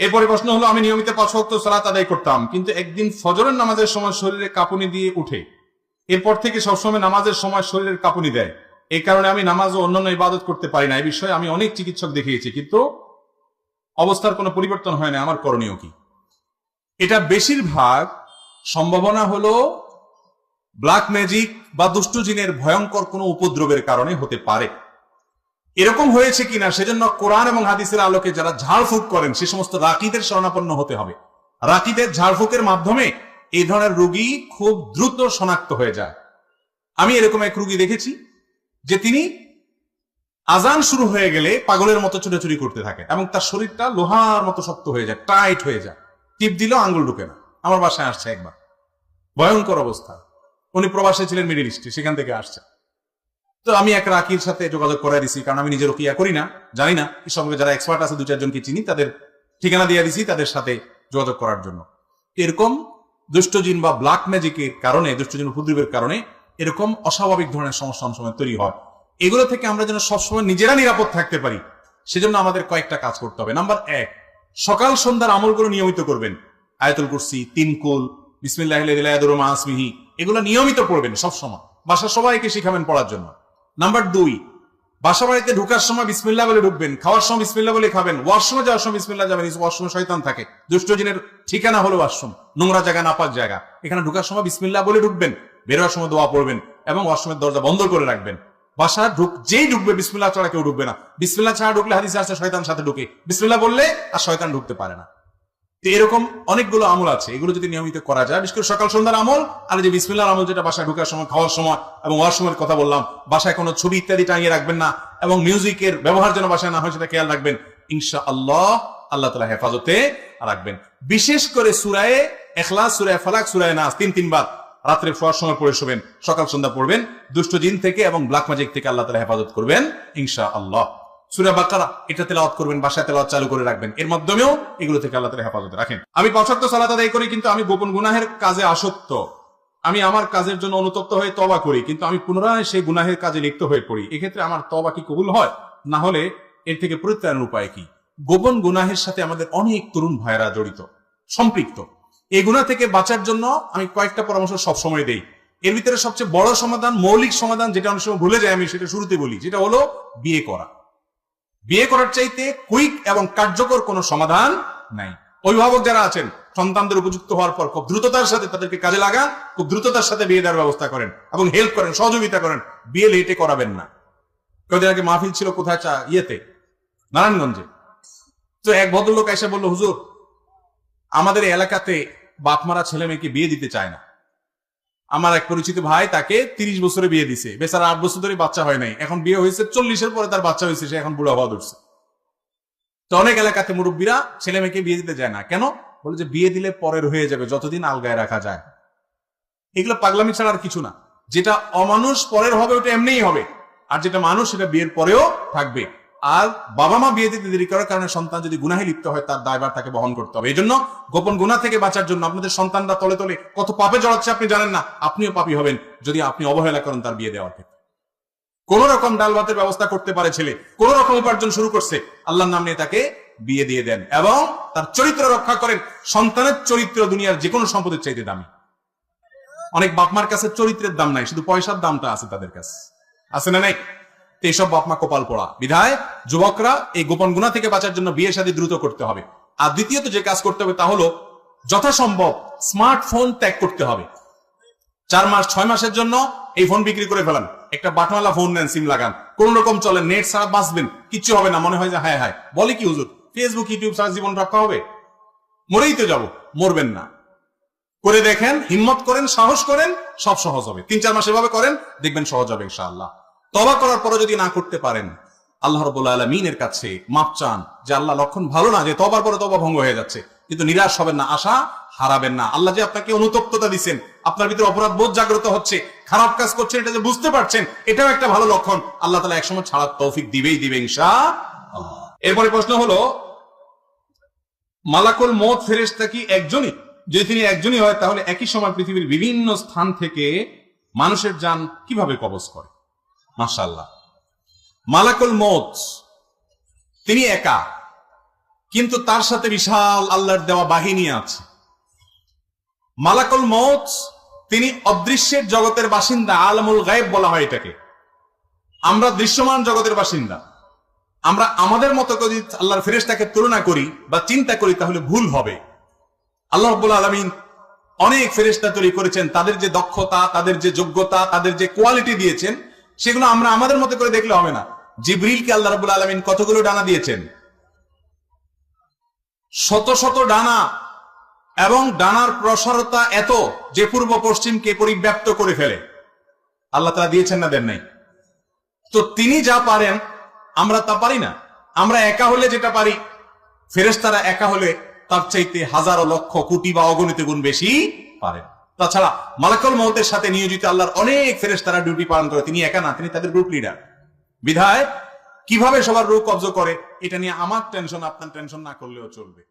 এরপরে প্রশ্ন হলো, আমি নিয়মিত পাঁচ ওয়াক্ত সালাত আদায় করতাম, কিন্তু একদিন ফজরের নামাজের সময় শরীরে কাঁপুনি দিয়ে উঠে। এরপর থেকে সবসময় নামাজের সময় শরীরের কাঁপুনি দেয়। এই কারণে আমি নামাজ ও অন্যান্য ইবাদত করতে পারি না। এই বিষয়ে আমি অনেক চিকিৎসক দেখিয়েছি, কিন্তু অবস্থার কোনো পরিবর্তন হয় না। আমার করণীয় কি? এটা বেশিরভাগ সম্ভাবনা হলো ব্ল্যাক ম্যাজিক বা দুষ্টু জিনের ভয়ঙ্কর কোনো উপদ্রবের কারণে হতে পারে। এরকম হয়েছে কিনা সেজন্য কোরআন এবং হাদিসের আলোকে যারা ঝাড়ফুঁক করেন, সে সমস্ত রাকিদের শরণাপন্ন হতে হবে। রাকিদের ঝাড়ফুঁকের মাধ্যমে এই ধরনের রুগী খুব দ্রুত শনাক্ত হয়ে যায়। আমি এরকম এক রুগী দেখেছি, যে তিনি আজান শুরু হয়ে গেলে পাগলের মতো ছোটাছুটি করতে থাকে এবং তার শরীরটা লোহার মতো শক্ত হয়ে যায়, টাইট হয়ে যায়। টিপ দিলেও আঙ্গুল ঢুকে না। আমার বাসায় আসছে একবার। ভয়ঙ্কর অবস্থা। উনি প্রবাসে ছিলেন মিডিল ইস্টে, সেখান থেকে আসছে। তো আমি এক রাকির সাথে যোগাযোগ করে দিছি, কারণ আমি নিজের রুকিয়া করি না, জানি না। এই সঙ্গে যারা এক্সপার্ট আছে দু চারজনকে চিনি, তাদের ঠিকানা দিয়ে দিছি তাদের সাথে যোগাযোগ করার জন্য। এরকম দুষ্টজিন বা ব্ল্যাক ম্যাজিকের কারণে, দুষ্টজিন উপদ্রবের কারণে এরকম অস্বাভাবিক ধরনের সমস্যা সময় তৈরি হয়। এগুলো থেকে আমরা যেন সবসময় নিজেরা নিরাপদ থাকতে পারি, সেজন্য আমাদের কয়েকটা কাজ করতে হবে। নাম্বার এক, সকাল সন্ধ্যার আমলগুলো নিয়মিত করবেন। আয়তুল কুরসি, তিনকুল বিসমিল্লাহ মাসমিহি এগুলো নিয়মিত পড়বেন সবসময়। বাসার সবাইকে শিখাবেন পড়ার জন্য। নাম্বার দুই বাসা বাড়িতে ঢুকার সময় বিসমিল্লাহ বলে ঢুকবেন, খাওয়ার সময় বিসমিল্লাহ বলে খাবেন, ওয়াশরুমে যাওয়ার সময় বিসমিল্লাহ যাবেন ওয়াশরুমে শয়তান থাকে। দুষ্টজিনের ঠিকানা হলো ওয়াশরুম, নোংরা জায়গা, নাপাক জায়গা। এখানে ঢুকার সময় বিসমিল্লাহ বলে ঢুকবেন, বেরোয়ার সময় দোয়া পড়বেন এবং ওয়াশরুমের দরজা বন্ধ করে রাখবেন। বাসা ঢুক, যেই ঢুকবে, বিসমিল্লাহ ছাড়া কেউ ঢুকবে না। বিসমিল্লাহ ছাড়া ঢুকলে হাদিসে আসছে, শয়তান সাথে ঢুকে। বিসমিল্লাহ বললে আর শয়তান ঢুকতে পারে না। তো এরকম অনেকগুলো আমল আছে, এগুলো যদি নিয়মিত করা যায়, বিশেষ করে সকাল সন্ধ্যার আমল, আর যে বিসমিল্লার আমল যেটা বাসায় ঢুকার সময়, খাওয়ার সময় এবং ওয়াশরুমের কথা বললাম, বাসায় কোনো ছবি ইত্যাদি টাঙিয়ে রাখবেন না এবং মিউজিকের ব্যবহার যেন বাসায় না হয় সেটা খেয়াল রাখবেন ইনশা আল্লাহ আল্লাহ তালা হেফাজতে রাখবেন। বিশেষ করে সুরায় এখলাস, সুরায় ফালাক, সুরায় নাস, তিন, তিনবার রাত্রে শোয়ার সময় পড়ে শোবেন, সকাল সন্ধ্যা পড়বেন, দুষ্ট জিন থেকে এবং ব্ল্যাক ম্যাজিক থেকে আল্লাহ তালা হেফাজত করবেন ইনশা আল্লাহ সুরা বাকারা, এটা তেলাওয়াত করবেন, বাসায় তেলাওয়াত চালু করে রাখবেন। এর মাধ্যমেও এগুলো থেকে আল্লাহ তালা হেফাজত রাখেন। আমি পঁচাত্তর সালাত আদায় করি, কিন্তু আমি গোপন গুনাহের কাজে আসক্ত। আমি আমার কাজের জন্য অনুতপ্ত হয়ে তবা করি, কিন্তু আমি পুনরায় সেই গুনাহের কাজে লিপ্ত হয়ে পড়ি। এক্ষেত্রে আমার তবা কি কবুল হয়? না হলে এর থেকে পরিত্রাণের উপায় কি? গোপন গুনাহের সাথে আমাদের অনেক তরুণ ভাইয়েরা জড়িত, সম্পৃক্ত। এই গুণা থেকে বাঁচার জন্য আমি কয়েকটা পরামর্শ সবসময় দেই। এর ভিতরে সবচেয়ে বড় সমাধান, মৌলিক সমাধান যেটা অনেক সময় ভুলে যায় আমি, সেটা শুরুতে বলি, যেটা হলো বিয়ে করা। বিয়ে করার চাইতে কুইক এবং কার্যকর কোনো সমাধান নাই। অভিভাবক যারা আছেন, সন্তানদের উপযুক্ত হওয়ার পর খুব দ্রুততার সাথে তাদেরকে কাজে লাগান, খুব দ্রুততার সাথে বিয়ে দেওয়ার ব্যবস্থা করেন এবং হেল্প করেন, সহযোগিতা করেন। বিয়ে লেটে করাবেন না। কদিন আগে মাহফিল ছিল কোথায়? চা ইয়েতে, নারায়ণগঞ্জে। তো এক ভদ্রলোক এসে বলল, হুজুর, আমাদের এলাকাতে বাপমারা ছেলে মেয়েকে বিয়ে দিতে চায় না। আমার এক পরিচিত ভাই তাকে তিরিশ বছরে বিয়ে দিছে। বেচারা আট বছর ধরে বাচ্চা হয় নাই। এখন বিয়ে হয়েছে চল্লিশের পরে তার বাচ্চা হয়েছে, সে এখন বুড়া হওয়া ধরছে। তো অনেক এলাকাতে মুরব্বীরা ছেলে মেয়েকে বিয়ে দিতে যায় না। কেন? বলে যে বিয়ে দিলে পরের হয়ে যাবে, যতদিন আলগায় রাখা যায়। এগুলো পাগলামি ছাড়া আর কিছু না। যেটা অমানুষ পরের হবে, ওটা এমনিই হবে। আর যেটা মানুষ, সেটা বিয়ের পরেও থাকবে। আর বাবা মা বিয়ে দিতে দেরি করার কারণে সন্তান যদি গুনাহে লিপ্ত হয়, তার দায়ভার তাকে বহন করতে হবে। এই জন্য গোপন গুণা থেকে বাঁচার জন্য আপনাদের সন্তানরা তলে তলে কত পাপে জড়াচ্ছে আপনি জানেন না, আপনিও পাপি হবেন যদি আপনি অবহেলা করেন তার বিয়ে দেওয়ার ক্ষেত্রে। কোন রকম ডাল ভাতের ব্যবস্থা করতে পারে ছেলে, কোন রকম উপার্জন শুরু করছে, আল্লাহর নাম নিয়ে তাকে বিয়ে দিয়ে দেন এবং তার চরিত্র রক্ষা করেন। সন্তানের চরিত্র দুনিয়ার যে কোনো সম্পদের চাইতে দামি। অনেক বাপমার কাছে চরিত্রের দাম নাই, শুধু পয়সার দামটা আছে তাদের কাছে। আছে না নাই? এইসব বাপমা কপাল পড়া। বিধায় যুবকরা এই গোপন গুণা থেকে বাঁচার জন্য বিয়ে শাদী দ্রুত করতে হবে। আর দ্বিতীয়ত যে কাজ করতে হবে তা হলো যথাসম্ভব স্মার্টফোন ত্যাগ করতে হবে। চার মাস, ছয় মাসের জন্য এই ফোন বিক্রি করে ফেলান। একটা বাটনওয়ালা ফোন নেন, সিম লাগান। কোন রকম চলে, নেট ছাড়া বাঁচবেন, কিচ্ছু হবে না। মনে হয় যে হ্যাঁ হ্যাঁ বলে কি হুজুর? ফেসবুক ইউটিউব ছাড়া জীবন রক্ষা হবে? মরেই তো যাব, মরবেন না। করে দেখেন, হিম্মত করেন, সাহস করেন, সব সহজ হবে। তিন, চার মাস এভাবে করেন, দেখবেন সহজ হবে ইনশাআল্লাহ। তবা করার পরে যদি না করতে পারেন, আল্লাহ রবুল্লা আলমিনের কাছে মাপ চান যে আল্লাহ লক্ষণ ভালো না, যে তবার পরে তবা ভঙ্গ হয়ে যাচ্ছে। কিন্তু নিরাশ হবেন না, আশা হারাবেন না। আল্লাহ যে আপনাকে অনুতপ্ততা দিচ্ছেন, আপনার ভিতরে অপরাধ বোধ জাগ্রত হচ্ছে, খারাপ কাজ করছেন, এটা যে বুঝতে পারছেন, এটাও একটা ভালো লক্ষণ। আল্লাহ তালা একসময় ছাড়ার তৌফিক দিবেই দিবে ইনশা এরপরে প্রশ্ন হলো, মালাকুল মত ফেরেশতা কি একজনই? যদি তিনি একজনই হয়, তাহলে একই সময় পৃথিবীর বিভিন্ন স্থান থেকে মানুষের যান কীভাবে কবজ করে? মাশাল্লাহ মালাকুল মত তিনি একা, কিন্তু তার সাথে বিশাল আল্লাহর দেওয়া বাহিনী আছে। মালাকুল মৌত তিনি অদৃশ্যের জগতের বাসিন্দা, আলমুল গায়েব বলা হয় এটাকে। আমরা দৃশ্যমান জগতের বাসিন্দা। আমরা আমাদের মতো যদি আল্লাহর ফেরেশতাকে তুলনা করি বা চিন্তা করি, তাহলে ভুল হবে। আল্লাহ রব্বুল আলমিন অনেক ফেরেশতা তৈরি করেছেন, তাদের যে দক্ষতা, তাদের যে যোগ্যতা, তাদের যে কোয়ালিটি দিয়েছেন সেগুলো আমরা আমাদের মতো করে দেখলে হবে না। জিবরিলকে আল্লাহ রব্বুল আলমিন কতগুলো ডানা দিয়েছেন? শত শত ডানা। এবং ডানার প্রসারতা এত যে পূর্ব পশ্চিমকে পরিব্যাপ্ত করে ফেলে। আল্লাহ তারা দিয়েছেন না, দেন নাই। তো তিনি যা পারেন, আমরা তা পারি না। আমরা একা হলে যেটা পারি, ফেরেশতারা একা হলে তার চাইতে হাজারো লক্ষ কোটি বা অগণিত গুণ বেশি পারেন। তাছাড়া মালাকল মহতের সাথে নিয়োজিত আল্লাহর অনেক ফেরেস তারা ডিউটি পালন করে। তিনি একা না, তিনি তাদের গ্রুপ লিডার বিধায় কীভাবে সবার রোগ কবজ করে, এটা নিয়ে আমার টেনশন আপনার টেনশন না করলেও চলবে।